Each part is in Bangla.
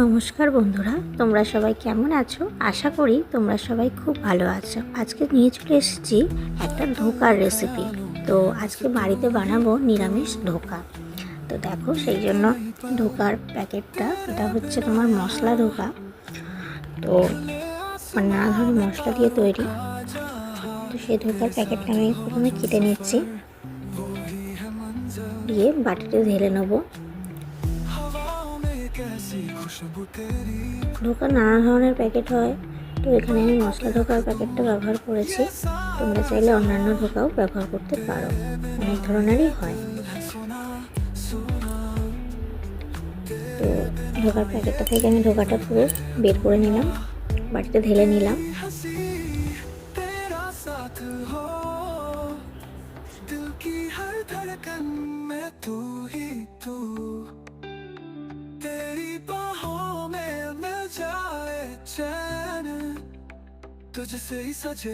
নমস্কার বন্ধুরা, তোমরা সবাই কেমন আছো? আশা করি তোমরা সবাই খুব ভালো আছো। আজকে নিয়ে চলে এসেছি একটা ধোকার রেসিপি তো আজকে বাড়িতে বানাবো নিরামিষ ধোকা। তো দেখো, সেই জন্য ধোকার প্যাকেটটা, এটা হচ্ছে তোমার মশলা ধোকা। তো মানে নানা ধরনের মশলা দিয়ে তৈরি। তো সেই ধোকার প্যাকেটটা আমি প্রথমে কেটে নিচ্ছি। দিয়ে বাটিতে ঢেলে নেব। ধোকা নানা ধরনের প্যাকেট হয়। তো এখানে আমি মশলা ঢোকার প্যাকেটটা ব্যবহার করেছি। তোমরা চাইলে অন্যান্য ঢোকাও ব্যবহার করতে পারো। অনেক ধরনেরই হয়। তো ঢোকার প্যাকেটটা থেকে আমি ঢোকাটা পুরো বের করে নিলাম। বাটিতে ঢেলে নিলাম। तुझसे ही सजे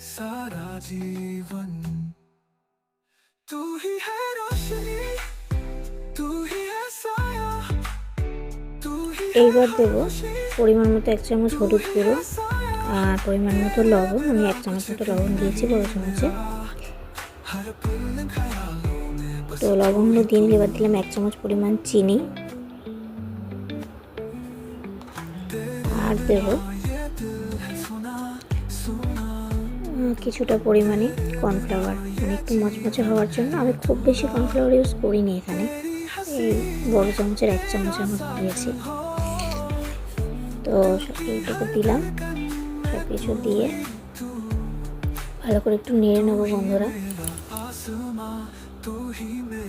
सारा जीवन तू ही है रोशनी तू ही है साया तू ही है এইবার দেবো खुशी, পরিমাণ মতো এক চামচ হলুদ গুঁড়ো साया আর পরিমাণ মতো লবণ আমি এক চামচ মতো লবণ দিয়েছি বড় চামচে हर पल ख्यालों में बस তো লবণগুলো দিয়ে নিলে এবার দিলাম এক চামচ পরিমাণ চিনি আর দেবো কিছুটা পরিমাণে কর্নফ্লাওয়ার মানে একটু মচমচে হওয়ার জন্য আমি খুব বেশি কর্নফ্লাওয়ার ইউজ করিনি এখানে। এই বড় চামচের এক চামচের মতো দিয়েছি তো সবকিছুটুকু দিলাম। সব কিছু দিয়ে ভালো করে একটু নেড়ে নেব বন্ধুরা।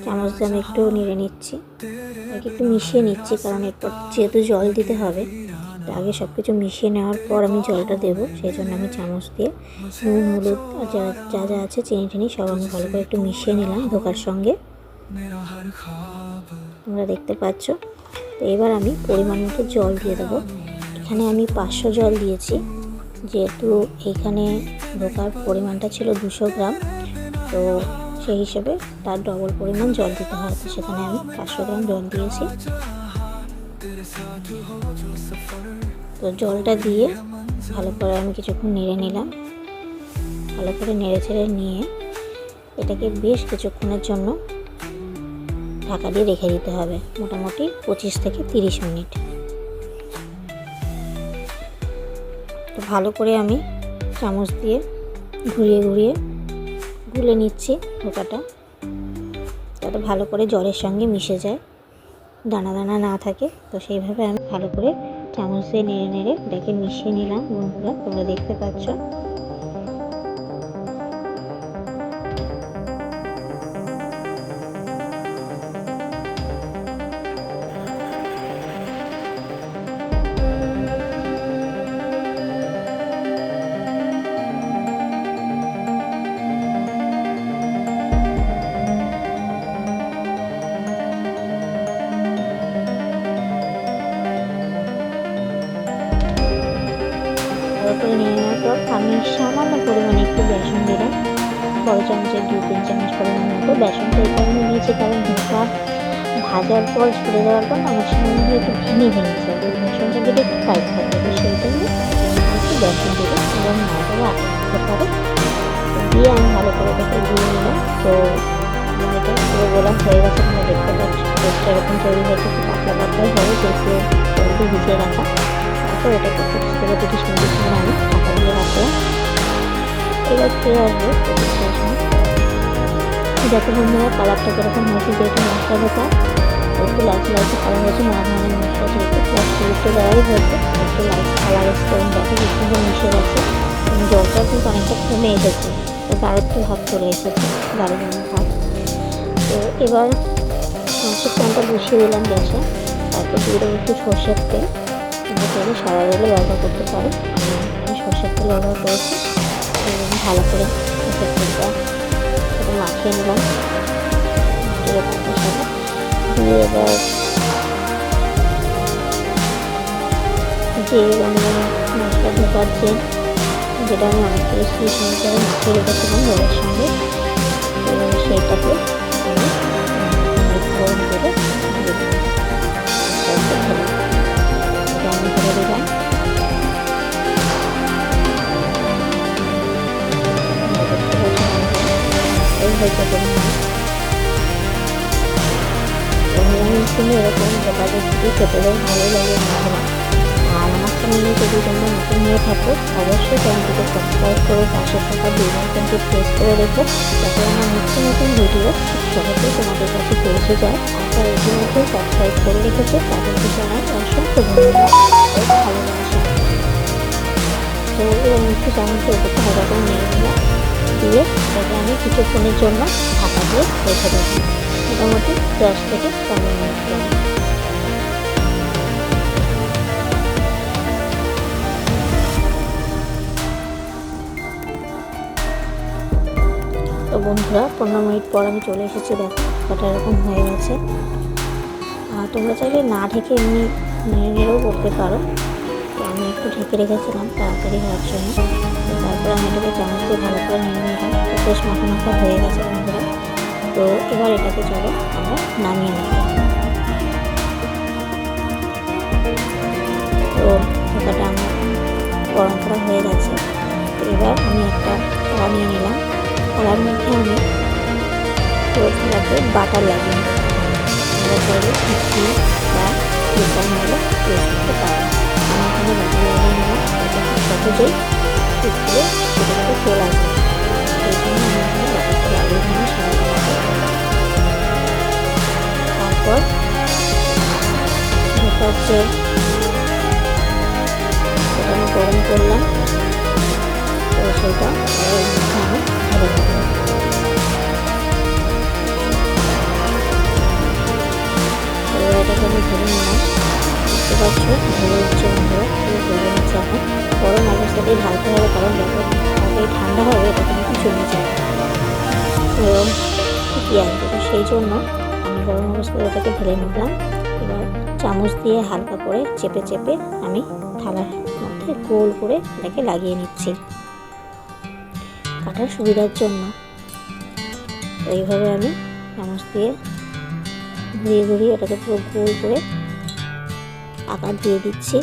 চামচ দিয়ে আমি একটু নেড়ে নিচ্ছি। একটু মিশিয়ে নিচ্ছি কারণ এরপর যেহেতু জল দিতে হবে। আগে সব কিছু মিশিয়ে নেওয়ার পর আমি জলটা দেবো, সেই জন্য আমি চামচ দিয়ে নুন, হলুদ, আর যা যা যা আছে, চিনি টিনি সব আমি ভালো করে একটু মিশিয়ে নিলাম ধোকার সঙ্গে। তোমরা দেখতে পাচ্ছ? তো এবার আমি পরিমাণ মতো জল দিয়ে দেবো। এখানে আমি পাঁচশো জল দিয়েছি, যেহেতু এখানে ধোকার পরিমাণটা ছিল দুশো গ্রাম, তো সেই হিসেবে তার ডবল পরিমাণ জল দিতে হয় সেখানে আমি পাঁচশো গ্রাম জল দিয়েছি। তো জলটা দিয়ে ভালো করে আমি কিছুক্ষণ নেড়ে নিলাম। ভালো করে নেড়ে ছেড়ে নিয়ে এটাকে বেশ কিছুক্ষণের জন্য ঢাকা দিয়ে রেখে দিতে হবে, মোটামুটি পঁচিশ থেকে তিরিশ মিনিট। তো ভালো করে আমি চামচ দিয়ে ঘুরিয়ে ঘুরিয়ে গুলে নিচ্ছি ধোকাটা যাতে ভালো করে জলের সঙ্গে মিশে যায়। দানা দানা না থাকে, তো সেইভাবে আমি ভালো করে চামচ দিয়ে নেড়ে নেড়ে এটাকে মিশিয়ে নিলাম বন্ধুরা, তোমরা দেখতে পাচ্ছ। বড় চামচের দু তিন চামচ পরিমাণ মতো বেসনটা এই কারণে দিয়েছি কারণ ধোসা ভাজার পর ছুড়ে দেওয়ার পর সময় মধ্যে একটু ভেঙে ভেঙে ওই বেসনটা দিলে একটু টাইট থাকে তো সেই জন্য একটু বেসন দিলে কারণ মাছারে আটকে পারে দিয়ে আমি ভালো করে এটাকে দিয়ে নিলাম। তো আমার এটা পুরো গোলা হয়ে গেছে তোমরা দেখতে পাচ্ছ। পেস্টটা এরকম তৈরি হয়েছে, একটু পাতলা পাতলাই হবে, যেহেতু জলদি ভিজিয়ে রাখা। তারপর এটাকে তিরিশ মিনিট সময় আমি ঢাকা দিয়ে রাখলাম। এবার ফিরে আসব যাতে বন্ধুরা কালারটা কীরকম হয়েছে যেহেতু মশলা ঢোকা একটু লাইট লাইট কালার হয়েছে নানা ধরনের মশলা যেহেতু প্লাস হলুদটা দেওয়াই হয়েছে, একটু লাইট কালার এসছে এবং দেখো সুন্দর মিশে গেছে। এবং জলটাও কিন্তু অনেকটা কমে এসেছে, তো গাঢ়ত্ব ভাব চলে এসেছে, গাঢ় ভাব। তো এবার মাংসের প্যানটা বসিয়ে দিলাম গ্যাসে, তারপর দিয়ে দেবো একটু সর্ষের তেল। চাইলে তেলে ব্যবহার করতে পারো আমি সর্ষের তেল ব্যবহার করেছি। ভালো করে সাথে মাখিয়ে নিলাম মাখিয়ে তারপর সাথে দিয়ে এবার যে আমি মশলা ঢোকার যে যেটা আমি অনেক করে সুইচ মশলা মিশিয়ে রেখেছিলাম জলের সঙ্গে। সেইটাকে আমি করে হয়েছে তো এরকম গোপালের ছুটি খেতে বেশ ভালোই লাগে আমার আর আমার যদি নতুন হয়ে থাকো, অবশ্যই চ্যানেলটিকে সাবস্ক্রাইব করে পাশে থাকা বেল আইকনটি প্রেস করে রেখো, যাতে আমার নিত্য নতুন ভিডিও খুব সহজেই তোমাদের কাছে পৌঁছে যায়। আর যারা ইতিমধ্যে সাবস্ক্রাইব করে রেখেছো, তাদেরকে জানাই অসংখ্য ধন্যবাদ। ও নিয়ে নিলাম। দিয়ে এটাকে আমি কিছুক্ষণের জন্য ঢাকা দিয়ে রেখে দেবো। মোটামুটি দশ থেকে পনেরো মিনিট তো বন্ধুরা, পনেরো মিনিট পর আমি চলে এসেছি, দেখো কটা এরকম হয়ে গেছে। আর তোমরা চাইলে না ঢেকে এমনি নেড়ে নেড়েও করতে পারো। তো আমি একটু ঢেকে রেখেছিলাম, তাড়াতাড়ি হওয়ার জন্য। তারপরে এটাকে চামচ দিয়ে ভালো করে নিয়ে নিলাম? তো বেশ মাখা মাখা হয়ে গেছে বন্ধুরা। তো এবার এটাকে চলো আমরা নামিয়ে নেব। তো ঢোকাটা আমার গরম করা হয়ে গেছে। তো এবার আমি একটা কড়া নিয়ে নিলাম। কড়ার মধ্যে আমি বাটার লাগিয়ে নেব। আমরা চাইলে বা আমি এখানে বাটার লাগিয়ে নিলাম সহজেই টুকরে ছোটো চলে আসবে তারপর যেটা হচ্ছে ঢালতে হবে কারণ যখন তাড়াতাড়ি ঠান্ডা হবে এটা কিন্তু জমে যাবে এরকম ঠিকই আসবে তো সেই জন্য আমি গরম অবস্থায় ওটাকে ঢেলে নিলাম। এবার চামচ দিয়ে হালকা করে চেপে চেপে আমি থালার মধ্যে গোল করে এটাকে লাগিয়ে নিচ্ছি। কাটার সুবিধার জন্য। তো এইভাবে আমি চামচ দিয়ে ঘুরিয়ে ঘুরিয়ে এটাকে পুরো গোল করে আকার দিয়ে দিচ্ছি।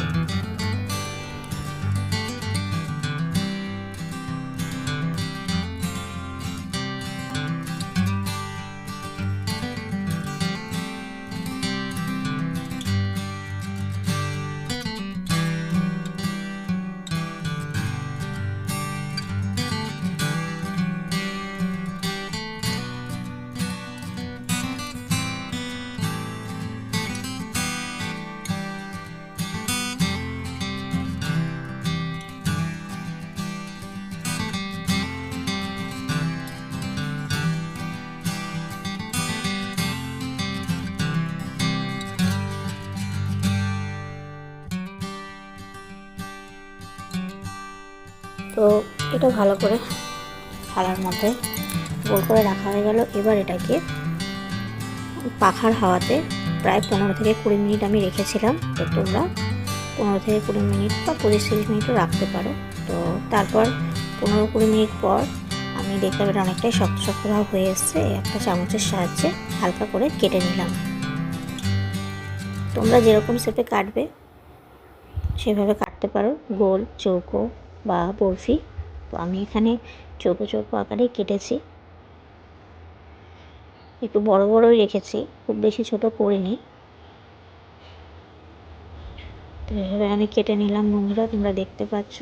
তো এটা ভালো করে থালার মধ্যে গোল করে রাখা হয়ে গেল। এবার এটাকে পাখার হাওয়াতে প্রায় পনেরো থেকে কুড়ি মিনিট আমি রেখেছিলাম। তো তোমরা পনেরো থেকে কুড়ি মিনিট বা পঁচিশ তিরিশ মিনিটও রাখতে পারো। তো তারপর পনেরো কুড়ি মিনিট পর আমি দেখলাম এটা অনেকটাই শক্ত শক্ত ভাব হয়ে এসছে। একটা চামচের সাহায্যে হালকা করে কেটে নিলাম। তোমরা যেরকম শেপে কাটবে, সেভাবে কাটতে পারো। গোল, চৌকো বা বরফি। তো আমি এখানে চৌকো চৌকো আকারে কেটেছি। একটু বড় বড়ই রেখেছি, খুব বেশি ছোট করিনি। তো এভাবে আমি কেটে নিলাম বন্ধুরা, তোমরা দেখতে পাচ্ছ।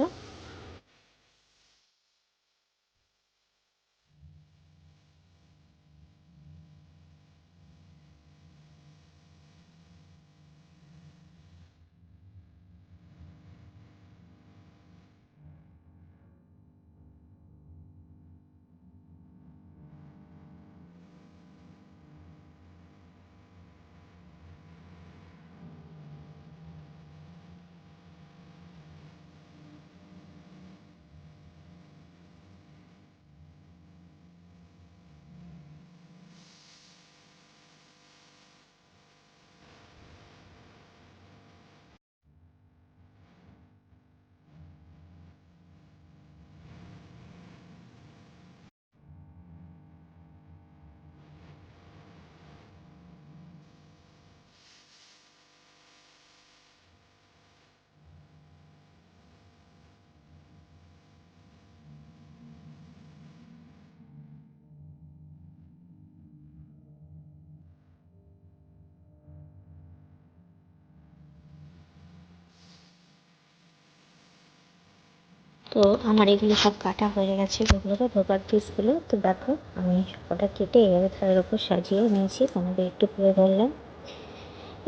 তো আমার এগুলো সব কাটা হয়ে গেছে এগুলো ধোকার পিসগুলো। তো দেখো, আমি ওটা কেটে এভাবে থালার উপর সাজিয়ে নিয়েছি, তোমাদের একটু করে ধরলাম।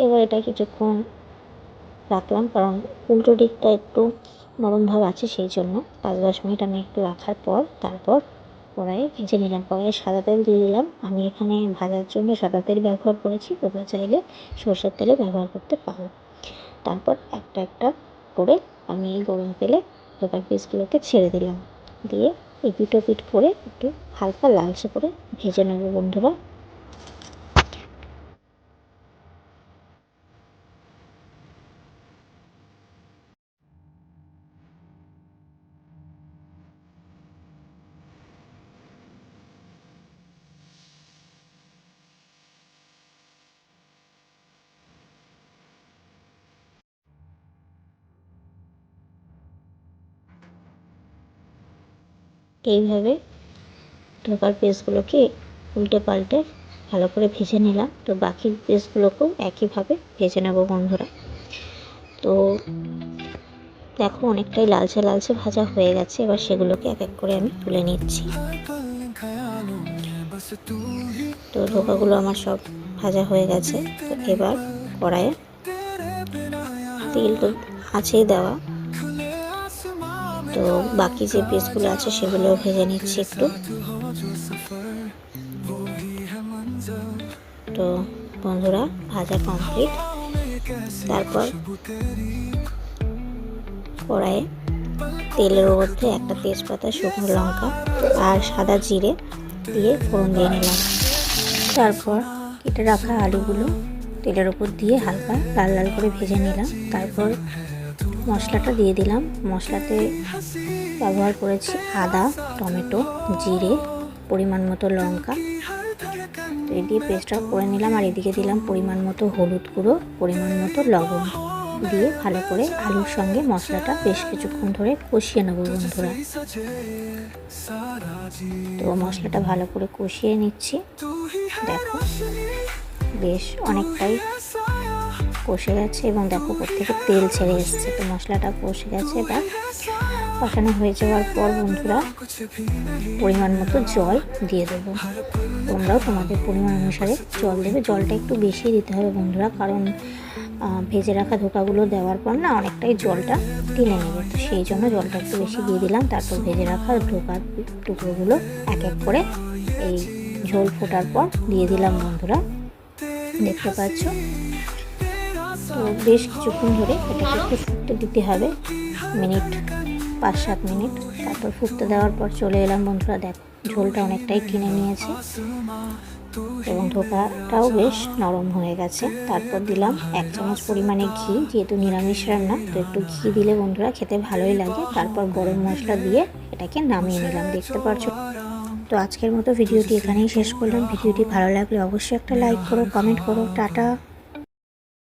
এবার এটা কিছুক্ষণ রাখলাম, কারণ উল্টো দিকটা একটু নরম ভাব আছে সেই জন্য। পাঁচ দশ মিনিট আমি একটু রাখার পর তারপর কড়াইয়ে ভেজে নিলাম। কড়াইয়ে সাদা তেল দিয়ে দিলাম। আমি এখানে ভাজার জন্য সাদা তেল ব্যবহার করেছি, তোমরা চাইলে সরষের তেলে ব্যবহার করতে পারো। তারপর একটা একটা করে আমি এই গরম তেলে ধোকার পিসগুলোকে ছেড়ে দিলাম। দিয়ে এই পিটো পিঠ করে একটু হালকা লালচে করে ভেজে নেব বন্ধুরা। এইভাবে ঢোকার পেসগুলোকে উল্টে পাল্টে ভালো করে ভেজে নিলাম। তো বাকি পেসগুলোকেও একইভাবে ভেজে নেব বন্ধুরা। তো দেখো অনেকটাই লালচে লালচে ভাজা হয়ে গেছে। এবার সেগুলোকে এক এক করে আমি তুলে নিচ্ছি। তো ঢোকাগুলো আমার সব ভাজা হয়ে গেছে। তো এবার কড়াইয়ে তেল তো আছেই দেওয়া। তো বাকি যে পিসগুলো আছে সেগুলো ভেজে নিচ্ছি একটু। তো বন্ধুরা, ভাজা কমপ্লিট তারপর কড়াইয়ে তেলের মধ্যে একটা তেজপাতা, শুকনো লঙ্কা আর সাদা জিরে দিয়ে ফোড়ন দিয়ে নিলাম। তারপর কেটে রাখা আলুগুলো তেলের ওপর দিয়ে হালকা লাল লাল করে ভেজে নিলাম। তারপর মশলাটা দিয়ে দিলাম। মশলাতে ব্যবহার করেছি আদা, টমেটো, জিরে, পরিমাণ মতো লঙ্কা। এই দিয়ে পেস্টটা করে নিলাম আর এদিকে দিলাম পরিমাণ মতো হলুদ গুঁড়ো, পরিমাণ মতো লবণ। দিয়ে ভালো করে আলুর সঙ্গে মশলাটা বেশ কিছুক্ষণ ধরে কষিয়ে নেব বন্ধুরা। তো মশলাটা ভালো করে কষিয়ে নিচ্ছি। দেখো, বেশ অনেকটাই কষে গেছে এবং দেখো প্রত্যেকে তেল ছেড়ে এসছে। তো মশলাটা কষে গেছে এবার কষানো হয়ে যাওয়ার পর বন্ধুরা পরিমাণ মতো জল দিয়ে দেবো। তোমরাও তোমাদের পরিমাণ অনুসারে জল দেবে। জলটা একটু বেশি দিতে হবে বন্ধুরা, কারণ ভেজে রাখা ধোকাগুলো দেওয়ার পর না অনেকটাই জলটা টেনে নেবে। তো সেই জন্য জলটা একটু বেশি দিয়ে দিলাম। তারপর ভেজে রাখা ধোকার টুকরোগুলো এক এক করে এই ঝোল ফোটার পর দিয়ে দিলাম বন্ধুরা। দেখতে পাচ্ছ? তো বেশ কিছুক্ষণ ধরে এটাকে একটু ফুটতে দিতে হবে। মিনিট পাঁচ সাত মিনিট। তারপর ফুটতে দেওয়ার পর চলে এলাম বন্ধুরা, দেখ, ঝোলটা অনেকটাই কিনে নিয়েছে। এবং ধোকাটাও বেশ নরম হয়ে গেছে। তারপর দিলাম এক চামচ পরিমাণে ঘি, যেহেতু নিরামিষ রান্না, তো একটু ঘি দিলে বন্ধুরা খেতে ভালোই লাগে। তারপর গরম মশলা দিয়ে এটাকে নামিয়ে নিলাম, দেখতে পারছ? তো আজকের মতো ভিডিওটি এখানেই শেষ করলাম। ভিডিওটি ভালো লাগলে অবশ্যই একটা লাইক করো, কমেন্ট করো। টাটা!